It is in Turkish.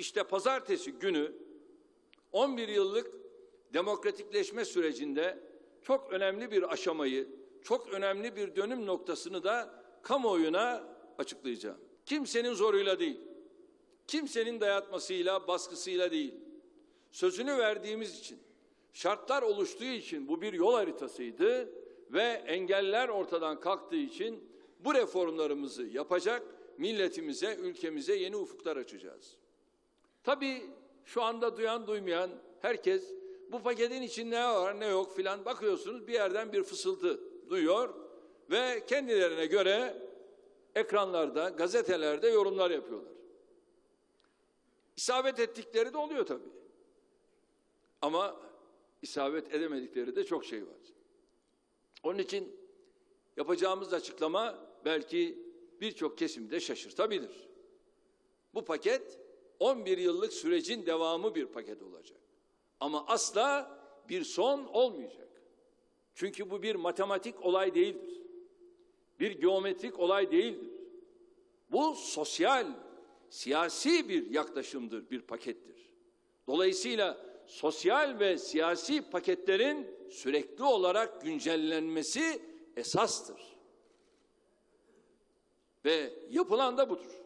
İşte pazartesi günü 11 yıllık demokratikleşme sürecinde çok önemli bir aşamayı, çok önemli bir dönüm noktasını da kamuoyuna açıklayacağım. Kimsenin zoruyla değil, kimsenin dayatmasıyla, baskısıyla değil. Sözünü verdiğimiz için, şartlar oluştuğu için bu bir yol haritasıydı ve engeller ortadan kalktığı için bu reformlarımızı yapacak, milletimize, ülkemize yeni ufuklar açacağız. Tabii şu anda duyan duymayan herkes bu paketin içinde ne var ne yok filan bakıyorsunuz bir yerden bir fısıltı duyuyor ve kendilerine göre ekranlarda, gazetelerde yorumlar yapıyorlar. İsabet ettikleri de oluyor tabii. Ama isabet edemedikleri de çok şey var. Onun için yapacağımız açıklama belki birçok kesimde şaşırtabilir. Bu paket 11 yıllık sürecin devamı bir paket olacak. Ama asla bir son olmayacak. Çünkü bu bir matematik olay değildir. Bir geometrik olay değildir. Bu sosyal, siyasi bir yaklaşımdır, bir pakettir. Dolayısıyla sosyal ve siyasi paketlerin sürekli olarak güncellenmesi esastır. Ve yapılan da budur.